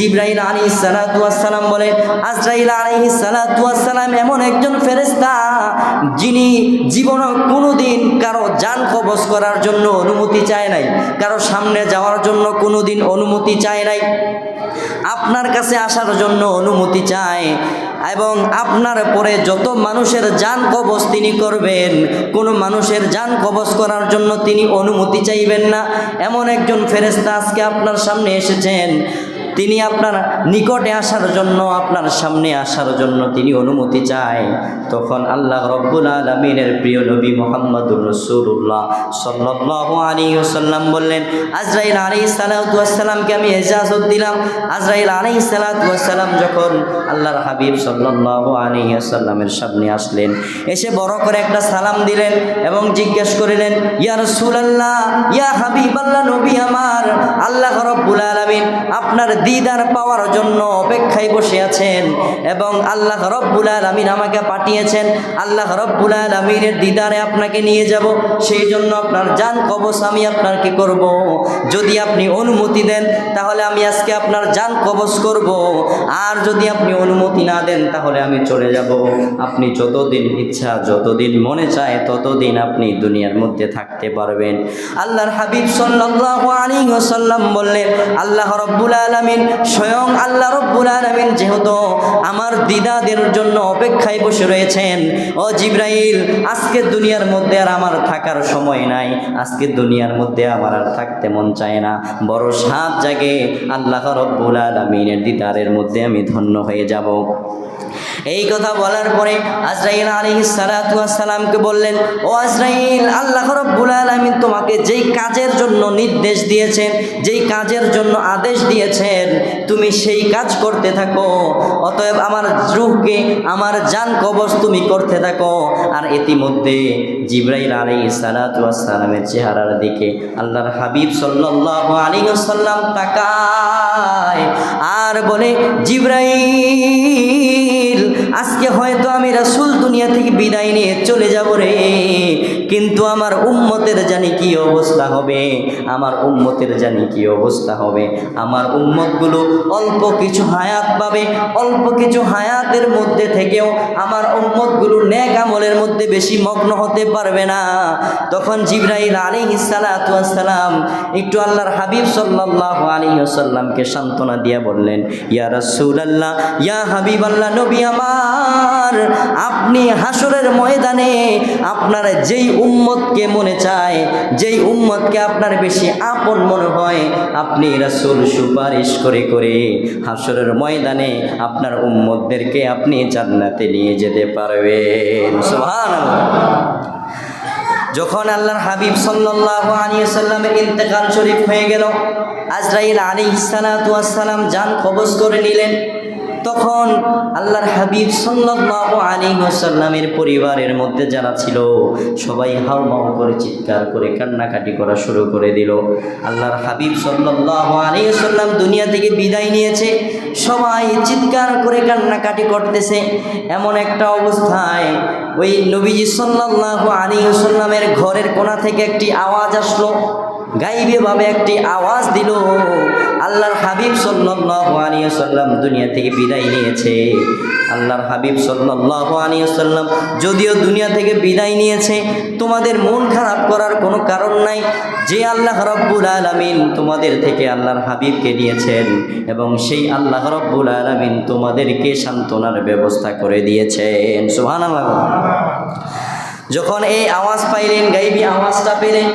জিব্রাইল আলী সালাতাম বলে আজরাইল আলী সালাতাম এমন একজন ফেরেস্তা যিনি জীবনে কোনোদিন কারও যান কবজ করার জন্য অনুমতি চায় নাই, কারও সামনে যাওয়ার জন্য কোনোদিন অনুমতি চায় নাই, আপনার কাছে আসার জন্য অনুমতি চায় এবং আপনার পরে যত মানুষের যান কবজ তিনি করবেন, কোনো মানুষের যান কবজ করার জন্য তিনি অনুমতি চাইবেন না। এমন একজন ফেরেস্তা আজকে আপনার সামনে এসেছেন। তিনি আপনার নিকটে আসার জন্য, আপনার সামনে আসার জন্য তিনি অনুমতি চায়। তখন আল্লাহ রব্বুল আলমিনের প্রিয় নবী মোহাম্মদুর রসুল্লাহ সাল্লাহ আলী ওসাল্লাম বললেন, আজরাইল আলী সালাতামকে আমি এজাজত দিলাম। আজরাইল আলী সালাতাম যখন আল্লাহর হাবিব সাল্লাহ আলী আসাল্লামের সামনে আসলেন, এসে বড় করে একটা সালাম দিলেন এবং জিজ্ঞেস করিলেন, ইয়া রসুলাল্লাহ, ইয়া হাবিব আল্লাহ নবী আমার, আল্লাহ রব্বুল আলমিন আপনার দিদার পাওয়ার জন্য অপেক্ষায় বসে আছেন এবং আল্লাহ রব্বুল আলমিন আমাকে পাঠিয়েছেন। আল্লাহ রব্বুল আলমিনের দিদারে আপনাকে নিয়ে যাব। সেই জন্য আপনার যান কবচ আমি আপনার কি করব। যদি আপনি অনুমতি দেন, তাহলে আমি আজকে আপনার যান কবচ করব। আর যদি আপনি অনুমতি না দেন, তাহলে আমি চলে যাব। আপনি যতদিন ইচ্ছা, যতদিন মনে চায়, ততদিন আপনি দুনিয়ার মধ্যে থাকতে পারবেন। আল্লাহর হাবিব সাল্লাল্লাহু আলাইহি ওয়াসাল্লাম বললেন, আল্লাহ রব্বুল আলামিন স্বয়ং আল্লাহ রব্বুল আলামিন যেহেতু আমার দিদাদের জন্য অপেক্ষায় বসে রয়েছেন। ও জিব্রাইল, আজকে দুনিয়ার মধ্যে আর আমার থাকার সময় নাই। আজকে দুনিয়ার মধ্যে আমার আর থাকতে মন চায় না। বড় সাত জাগে। আল্লাহ রব্বুল আলামিনের দিদারের মধ্যে আমি ধন্য হয়ে যাব। এই কথা বলার পরে আজরাইল আলী সালাতামকে বললেন, ও আজরাইল, আল্লাহ রব্বুল আলমিন তোমাকে যেই কাজের জন্য নির্দেশ দিয়েছেন, যেই কাজের জন্য আদেশ দিয়েছেন, তুমি সেই কাজ করতে থাকো। অতএব আমার রুহকে, আমার জান কবজ তুমি করতে থাকো। আর ইতিমধ্যে জিব্রাইল আলী সালাতামের চেহারার দিকে আল্লাহর হাবিব সাল্লাহ আলী সাল্লাম তাকায় আর বলে, জিব্রাইল আজকে হয়তো আমি রাসুল দুনিয়া থেকে বিদায় নিয়ে চলে যাব রে। কিন্তু আমার উম্মতের জানি কি অবস্থা হবে। আমার উম্মতের জানি কি অবস্থা হবে। আমার উম্মতগুলো অল্প কিছু হায়াত পাবে। অল্প কিছু হায়াতের মধ্যে থেকেও আমার উম্মতগুলো ন্যাক আমলের মধ্যে বেশি মগ্ন হতে পারবে না। তখন জিব্রাইল আলী সালাম একটু আল্লাহর হাবিব সাল্লাহ আলী সাল্লামকে সান্ত্বনা দিয়া বললেন, ইয়া রাসুল আল্লাহ ইয়া হাবিব আল্লাহ নবী আমার আপনি হাসরের ময়দানে আপনার যেই উম্মতকে মনে চায়, যেই উম্মতকে আপনার বেশি আপন মনে হয়, আপনি রাসুল সুপারিশ করে করে হাসরের ময়দানে আপনার উম্মতদেরকে আপনি জান্নাতে নিয়ে যেতে পারবেন। সুবহানাল্লাহ। যখন আল্লাহর হাবিব সাল্লাহ আলী সাল্লামের ইন্তেকাল শরীফ হয়ে গেল, আজরাইল আলী সালাতাম যান কবজ করে নিলেন। তখন আল্লাহর হাবিব সাল্লাহ আলী সাল্লামের পরিবারের মধ্যে যারা ছিল, সবাই হাউ মাউ করে চিৎকার করে কান্নাকাটি করা শুরু করে দিল। আল্লাহর হাবিব সাল্লাহ আলী সাল্লাম দুনিয়া থেকে বিদায় নিয়েছে। সবাই চিৎকার করে কান্নাকাটি করতেছে। এমন একটা অবস্থায় ওই নবীজি সাল্লাহ আলী সাল্লামের ঘরের কোণা থেকে একটি আওয়াজ আসলো। গাইবেভাবে একটি আওয়াজ দিল। আল্লাহর হাবিব সাল্লাম দুনিয়া থেকে বিদায় নিয়েছে। আল্লাহর হাবিব সাল্লাম যদিও দুনিয়া থেকে বিদায় নিয়েছে, তোমাদের মন খারাপ করার কোনো কারণ নাই। যে আল্লাহ রব্বুল আলমিন তোমাদের থেকে আল্লাহর হাবিবকে নিয়েছেন এবং সেই আল্লাহ রব্বুল আলমিন তোমাদেরকে সান্ত্বনার ব্যবস্থা করে দিয়েছেন। সুহান যখন এই আওয়াজ পাইলেন, গাইবি আওয়াজটা পেলেন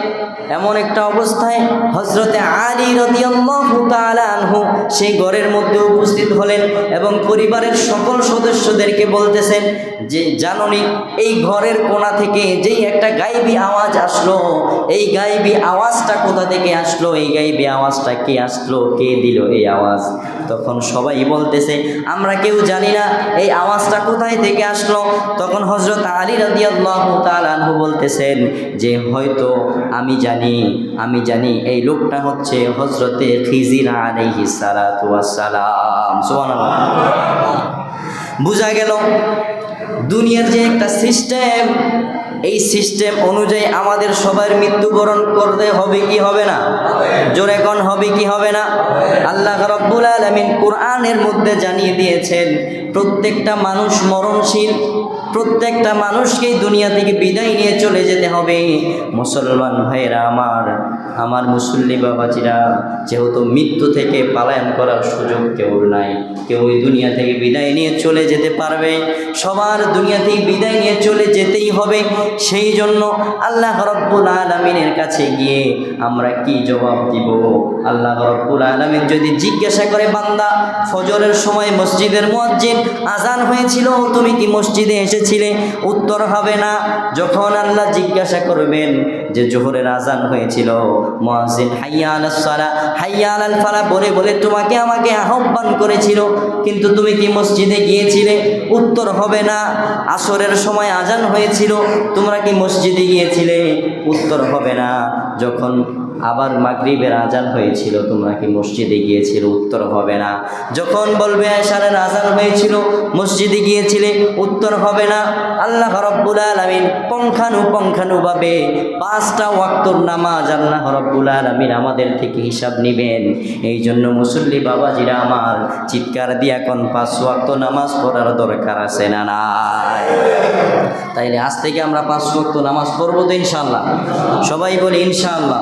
এমন একটা অবস্থায় হজরতে আলী রদিয়াল্লাহু তাআলা আনহু সেই ঘরের মধ্যে উপস্থিত হলেন এবং পরিবারের সকল সদস্যদেরকে বলতেছেন যে, জাননি, এই ঘরের কোণা থেকে যেই একটা গাইবি আওয়াজ আসলো, এই গাইবি আওয়াজটা কোথা থেকে আসলো, এই গাইবি আওয়াজটা কে আসলো, কে দিল এই আওয়াজ? তখন সবাই বলতেছে, আমরা কেউ জানি না, এই আওয়াজটা কোথায় থেকে আসলো? তখন হজরত আলী আনহু বলতেছেন যে, হয়তো আমি জানি আমি জানি, এই লোকটা হচ্ছে হজরতে খিজির আলাইহিস সালাতু সুবহানাল্লাহ। বোঝা গেল, দুনিয়ার যে একটা সিস্টেম এই সিস্টেম অনুযায়ী আমাদের সবার মৃত্যুবরণ করতে হবে কি হবে না? জোরে কোন, হবে কি হবে না? আল্লাহ রব্বুল আলমিন কোরআনের মধ্যে জানিয়ে দিয়েছেন, প্রত্যেকটা মানুষ মরণশীল, প্রত্যেকটা মানুষকেই দুনিয়া থেকে বিদায় নিয়ে চলে যেতে হবে। মুসলমান ভাইয়েরা আমার আমার মুসল্লি বাবাজিরা, যেহেতু মৃত্যু থেকে পালায়ন করার সুযোগ কেউ নাই, কেউ ওই দুনিয়া থেকে বিদায় নিয়ে চলে যেতে পারবে, সবার দুনিয়া থেকে বিদায় নিয়ে চলে যেতেই হবে, সেই জন্য আল্লাহ রব্বুল আলমিনের কাছে গিয়ে আমরা কি জবাব দিব? আল্লাহ রব্বুল আলমিন যদি জিজ্ঞাসা করে, বান্দা, ফজরের সময় মসজিদের মুয়াজ্জিন আজান হয়েছিল, তুমি কি মসজিদে এসেছিলে? উত্তর হবে না। যখন আল্লাহ জিজ্ঞাসা করবেন যে জোহরের আজান হয়েছিল হাইয়া আল সালা, হাইয়া আল ফালা, বলে বলে তোমাকে আমাকে আহ্বান করেছিল। কিন্তু তুমি কি মসজিদে গিয়েছিলে? উত্তর হবে না। আসরের সময় আজান হয়েছিল। তোমরা কি মসজিদে গিয়েছিলে? উত্তর হবে না। যখন আবার মাগরিবের আজান হয়েছিল, তোমরা কি মসজিদে গিয়েছিল? উত্তর হবে না। যখন বলবে আশারের আজান হয়েছিল, মসজিদে গিয়েছিলে, উত্তর হবে না। আল্লাহ রব্বুল আলমিন পঙ্খানুপঙ্খানুভাবে পাঁচটা ওয়াক্তর নামাজ আল্লাহ রব্বুল আলমিন আমাদের থেকে হিসাব নেবেন। এই জন্য মুসল্লি বাবাজিরা আমার চিৎকার দিয়া এখন পাঁচ ওয়াক্ত নামাজ পড়ার দরকার আছে না নাই? তাইলে আজ থেকে আমরা পাঁচ ওয়াক্ত নামাজ পড়ব তো ইনশাল্লাহ সবাই বলি ইনশাআল্লাহ।